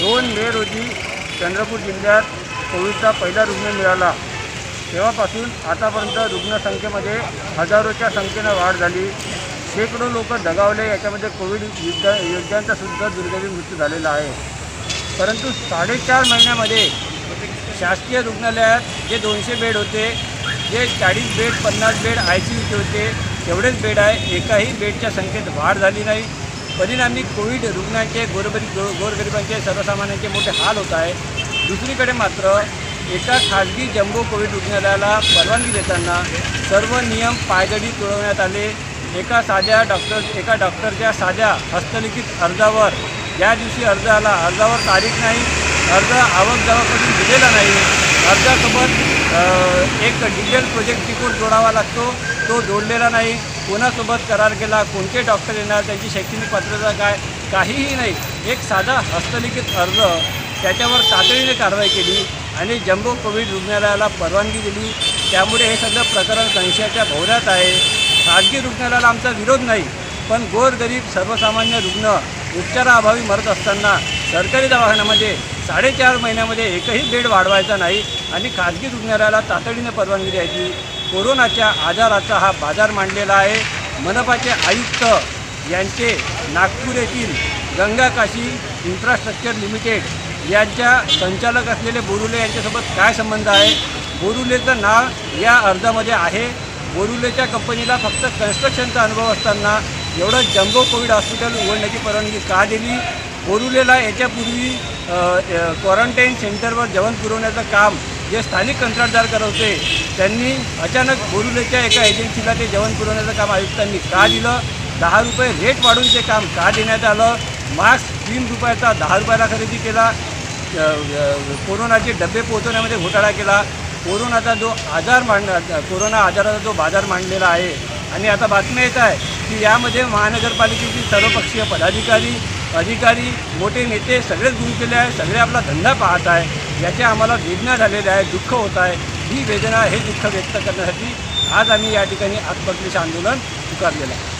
दोन मे रोजी चंद्रपूर जिल्ह्यात कोविडचा पहिला रुग्ण मिळाला. तेव्हापासून आतापर्यंत रुग्णसंख्येमध्ये हजारोच्या संख्येनं वाढ झाली. शेकडो लोक दगावले याच्यामध्ये कोविड युद्ध योद्ध्यांचा सुद्धा दुर्दैवी मृत्यू झालेला आहे. परंतु साडेचार महिन्यामध्ये शासकीय रुग्णालयात जे दोनशे बेड होते जे चाळीस बेड पन्नास बेड आय सी यूचे होते तेवढेच बेड आहे. एकाही बेडच्या संख्येत वाढ झाली नाही. परिणामी कोविड रुग्णांचे गोरगरी गो गोरगरिबांचे सर्वसामान्यांचे मोठे हाल होत आहे. दुसरीकडे मात्र एका खाजगी जम्बो कोविड रुग्णालयाला परवानगी देताना सर्व नियम पायदळी तुळवण्यात आले. एका साध्या डॉक्टर एका डॉक्टरच्या साध्या हस्तलिखित अर्जावर ज्या दिवशी अर्ज आला अर्जावर तारीख नाही. अर्ज आवक जावककडून दिलेला नाही. अर्जासोबत एक डिटेल प्रोजेक्ट रिपोर्ट जोडावा लागतो. तो जोडलेला नाही. कोणासोबत करार केला कोणते डॉक्टर येणार त्यांची शैक्षणिक पात्रता काय काहीही नाही. एक साधा हस्तलिखित अर्ज त्याच्यावर तातडीने कारवाई केली आणि जम्बो कोविड रुग्णालयाला परवानगी दिली. त्यामुळे हे सगळं प्रकरण संशयाच्या भोवऱ्यात आहे. खाजगी रुग्णालयाला आमचा विरोध नाही पण गोरगरीब सर्वसामान्य रुग्ण उपचाराअभावी मरत असताना सरकारी दवाखान्यामध्ये साडेचार महिन्यामध्ये एकही बेड वाढवायचा नाही आणि खाजगी रुग्णालयाला तातडीने परवानगी द्यायची. कोरोनाच्या आजाराचा हा बाजार मांडलेला आहे. मनपाचे आयुक्त यांचे नागपूर येथील गंगा काशी इन्फ्रास्ट्रक्चर लिमिटेड यांच्या संचालक असलेले बोरुले यांच्यासोबत काय संबंध आहे? बोरुलेचं नाव या अर्जामध्ये आहे. बोरुलेच्या कंपनीला फक्त कन्स्ट्रक्शनचा अनुभव असताना एवढं जम्बो कोविड हॉस्पिटल उघडण्याची परवानगी का दिली? बोरुलेला याच्यापूर्वी क्वारंटाईन सेंटरवर जेवण पुरवण्याचं काम जे स्थानिक कंत्राटदार करत होते त्यांनी अचानक बोरुलेच्या एका एजन्सीला ते जेवण पुरवण्याचं काम आयुक्तांनी का दिलं? दहा रुपये रेट वाढून ते काम का देण्यात आलं? मास्क तीन रुपयाचा दहा रुपयाला खरेदी केला. कोरोनाचे डबे पोहोचवण्यामध्ये घोटाळा केला. कोरोनाचा जो आजार मांड कोरोना आजाराचा जो बाजार मांडलेला आहे. आणि आता बातम्या येत आहे की यामध्ये महानगरपालिकेची सर्वपक्षीय पदाधिकारी अधिकारी मोठे नेते सगळेच गुंतलेले आहे सगळे आपला धंदा पाहत आहे याच्या आम्हाला वेदना झालेल्या आहे दुःख होत आहे. ही वेदना हे दुःख व्यक्त करण्यासाठी आज आम्ही या ठिकाणी आत्मक्लेश आंदोलन पुकारलेलं आहे.